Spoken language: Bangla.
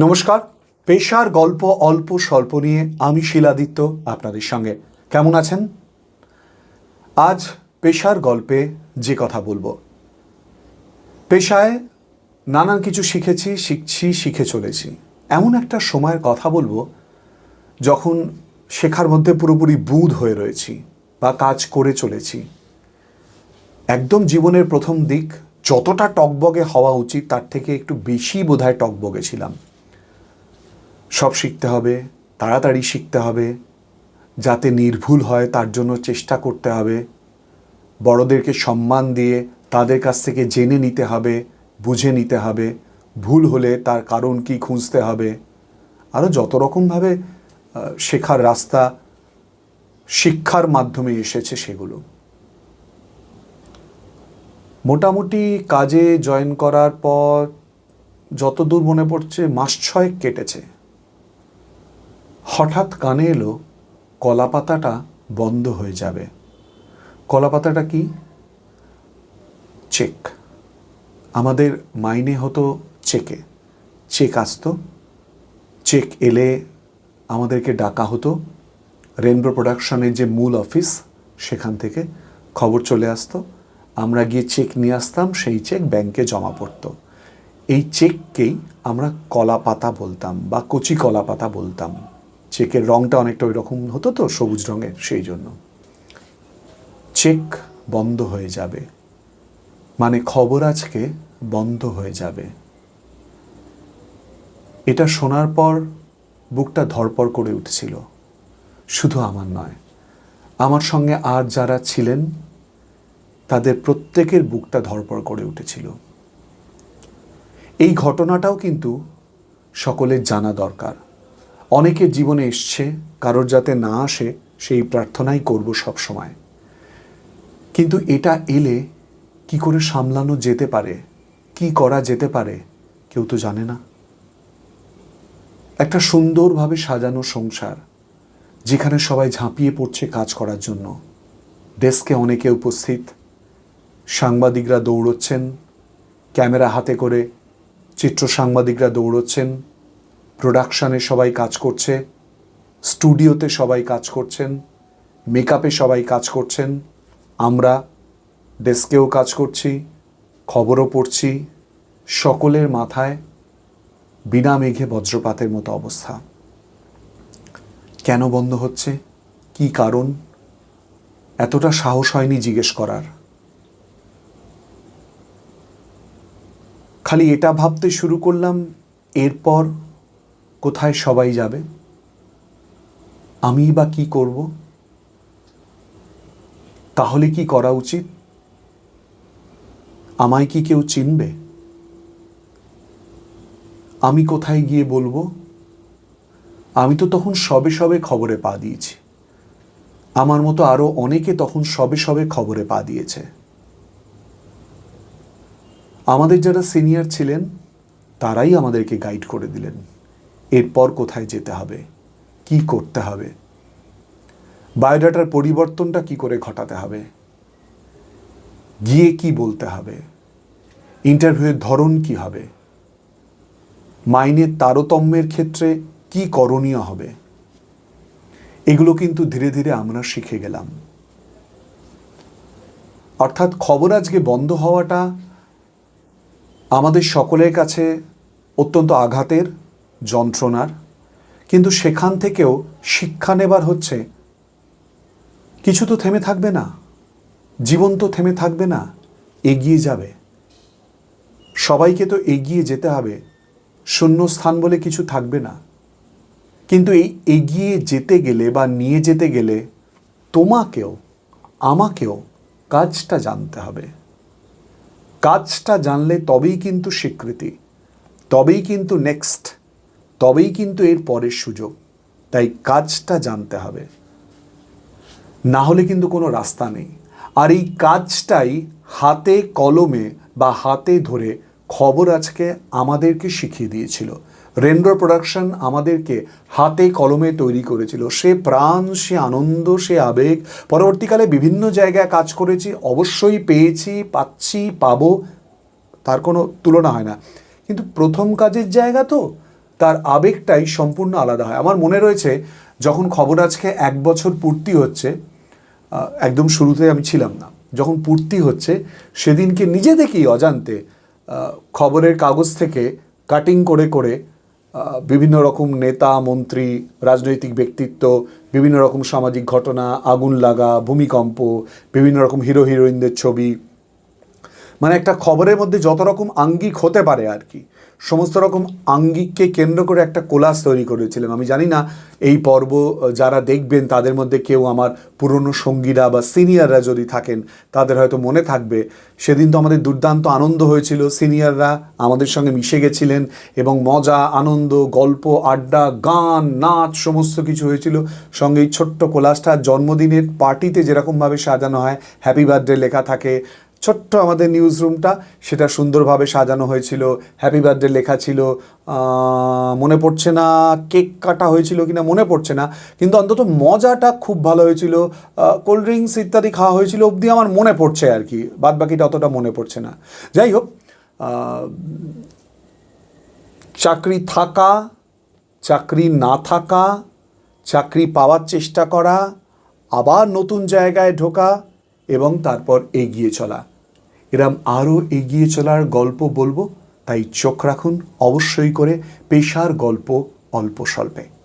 নমস্কার। পেশার গল্প অল্প স্বল্প নিয়ে আমি শিলাদিত্য আপনাদের সঙ্গে। কেমন আছেন? আজ পেশার গল্পে যে কথা বলব। পেশায় নানান কিছু শিখেছি, শিখছি, শিখে চলেছি। এমন একটা সময়ের কথা বলব যখন শেখার মধ্যে পুরোপুরি বুধ হয়ে রয়েছি বা কাজ করে চলেছি। একদম জীবনের প্রথম দিক যতটা টকবগে হওয়া উচিত তার থেকে একটু বেশি বোধহয় টকবগে ছিলাম। সব শিখতে হবে, তাড়াতাড়ি শিখতে হবে, যাতে নির্ভুল হয় তার জন্য চেষ্টা করতে হবে। বড়দেরকে সম্মান দিয়ে তাদের কাছ থেকে জেনে নিতে হবে, বুঝে নিতে হবে, ভুল হলে তার কারণ কি খুঁজতে হবে। আরও যত রকমভাবে শেখার রাস্তা, শিক্ষার মাধ্যমে এসেছে সেগুলো। মোটামুটি কাজে জয়েন করার পর যতদূর মনে পড়ছে, মাস ছয়েক কেটেছে। হঠাৎ কানে এলো, কলাপাতাটা বন্ধ হয়ে যাবে। কলাপাতাটা কি? চেক। আমাদের মাইনে হতো চেকে। চেক আসতো। চেক এলে আমাদেরকে ডাকা হতো। রেনবো প্রোডাকশনের যে মূল অফিস, সেখান থেকে খবর চলে আসতো। আমরা গিয়ে চেক নিয়ে আসতাম, সেই চেক ব্যাংকে জমা পড়তো। এই চেককেই আমরা কলা পাতা বলতাম বা কচি কলা পাতা বলতাম। চেকের রংটা অনেকটা ওই রকম হতো তো, সবুজ রঙের, সেই জন্য। চেক বন্ধ হয়ে যাবে। মানে খবর আজকে বন্ধ হয়ে যাবে। এটা শোনার পর বুকটা ধরপড় করে উঠছিল। শুধু আমার নয়, আমার সঙ্গে আর যারা ছিলেন, তাদের প্রত্যেকের বুকটা ধরপড় করে উঠেছিল। এই ঘটনাটাও কিন্তু সকলের জানা দরকার। অনেকের জীবনে এসছে, কারোর যাতে না আসে, সেই প্রার্থনাই করব সব সময় কিন্তু এটা এলে কি করে সামলানো যেতে পারে? কি করা যেতে পারে? কেউ তো জানে না। একটা সুন্দরভাবে সাজানো সংসার, যেখানে সবাই ঝাঁপিয়ে পড়ছে কাজ করার জন্য। ডেস্কে অনেকে উপস্থিত। সাংবাদিকরা দৌড়চ্ছেন। ক্যামেরা হাতে করে চিত্র সাংবাদিকরা দৌড়চ্ছেন। প্রোডাকশানে সবাই কাজ করছে স্টুডিওতে সবাই কাজ করছেন মেকআপে সবাই কাজ করছেন, আমরা ডেস্কেও কাজ করছি, খবরও পড়ছি, সকলের মাথায় বিনা মেঘে বজ্রপাতের মতো অবস্থা। কেন বন্ধ হচ্ছে? কি কারণ? এতটা সাহস হয়নি জিজ্ঞেস করার। খালি এটা ভাবতে শুরু করলাম, এরপর কোথায় সবাই যাবে? আমি বা কি করব? তাহলে কি করা উচিত? আমায় কি কেউ চিনবে? আমি কোথায় গিয়ে বলব? আমি তো তখন সবে সবে খবরে পা দিয়েছি। আমার মতো আরও অনেকে তখন সবে সবে খবরে পা দিয়েছে। আমাদের যারা সিনিয়র ছিলেন, তারাই আমাদেরকে গাইড করে দিলেন। এরপর কোথায় যেতে হবে? কি করতে হবে? বায়োডাটার পরিবর্তনটা কি করে ঘটাতে হবে? গিয়ে কি বলতে হবে? ইন্টারভিউয়ের ধরন কি হবে? মাইনের তারতম্যের ক্ষেত্রে কি করণীয় হবে? এগুলো কিন্তু ধীরে ধীরে আমরা শিখে গেলাম। অর্থাৎ খবর আজকে বন্ধ হওয়াটা আমাদের সকলের কাছে অত্যন্ত আঘাতের যন্ত্রণার, কিন্তু সেখান থেকেও শিক্ষা নেবার হচ্ছে। কিছু তো থেমে থাকবে না, জীবন তো থেমে থাকবে না, এগিয়ে যাবে। সবাইকে তো এগিয়ে যেতে হবে শূন্য স্থান বলে কিছু থাকবে না। কিন্তু এই এগিয়ে যেতে গেলে বা নিয়ে যেতে গেলে তোমাকেও, আমাকেও কাজটা জানতে হবে। কাজটা জানলে তবেই কিন্তু স্বীকৃতি, তবেই কিন্তু নেক্সট তবেই কিন্তু এর পরের সুযোগ। তাই কাজটা জানতে হবে। না হলে কিন্তু কোনো রাস্তা নেই। আর এই কাজটাই হাতে কলমে বা হাতে ধরে খবর আজকে আমাদেরকে শিখিয়ে দিয়েছিল। রেন্ড্রো প্রোডাকশন আমাদেরকে হাতে কলমে তৈরি করেছিল। সে প্রাণ, সে আনন্দ, সে আবেগ, পরবর্তীকালে বিভিন্ন জায়গায় কাজ করেছি, অবশ্যই পেয়েছি, পাচ্ছি, পাবো, তার কোনো তুলনা হয় না। কিন্তু প্রথম কাজের জায়গা তো তার আবেগটাই সম্পূর্ণ আলাদা হয়। আমার মনে রয়েছে, যখন খবর আজকে এক বছর পূর্তি হচ্ছে একদম শুরুতে আমি ছিলাম না। যখন পূর্তি হচ্ছে, সেদিনকে নিজে থেকেই অজান্তে খবরের কাগজ থেকে কাটিং করে করে বিভিন্ন রকম নেতা, মন্ত্রী, রাজনৈতিক ব্যক্তিত্ব, বিভিন্ন রকম সামাজিক ঘটনা, আগুন লাগা, ভূমিকম্প, বিভিন্ন রকম হিরো, হিরোইনদের ছবি মানে একটা খবরের মধ্যে যত রকম আঙ্গিক হতে পারে আর কি। সমস্ত রকম আঙ্গিককে কেন্দ্র করে একটা কোলাস তৈরি করেছিলাম আমি জানি না এই পর্ব যারা দেখবেন তাদের মধ্যে কেউ আমার পুরনো সঙ্গীরা বা সিনিয়ররা যদি থাকেন, তাদের হয়তো মনে থাকবে, সেদিন তো আমাদের দুর্দান্ত আনন্দ হয়েছিল। সিনিয়ররা আমাদের সঙ্গে মিশে গেছিলেন এবং মজা, আনন্দ, গল্প, আড্ডা, গান, নাচ, সমস্ত কিছু হয়েছিল। সঙ্গে এই ছোট্ট কোলাসটা জন্মদিনের পার্টিতে যেরকমভাবে সাজানো হয়, হ্যাপি বার্থডে লেখা থাকে ছোট্ট আমাদের নিউজ রুমটা সেটা সুন্দরভাবে সাজানো হয়েছিল। হ্যাপি বার্থডে লেখা ছিল। মনে পড়ছে না কেক কাটা হয়েছিল কিনা, মনে পড়ছে না। কিন্তু অন্তত মজাটা খুব ভালো হয়েছিল। কোল্ড ড্রিঙ্কস ইত্যাদি খাওয়া হয়েছিল অবধি আমার মনে পড়ছে আর কি। বাদ বাকিটা অতটা মনে পড়ছে না। যাই হোক চাকরি থাকা, চাকরি না থাকা, চাকরি পাওয়ার চেষ্টা করা, আবার নতুন জায়গায় ঢোকা এবং তারপর এগিয়ে চলা। এরম আরও এগিয়ে চলার গল্প বলব, তাই চোখ রাখুন অবশ্যই করে পেশার গল্প অল্প স্বল্পে।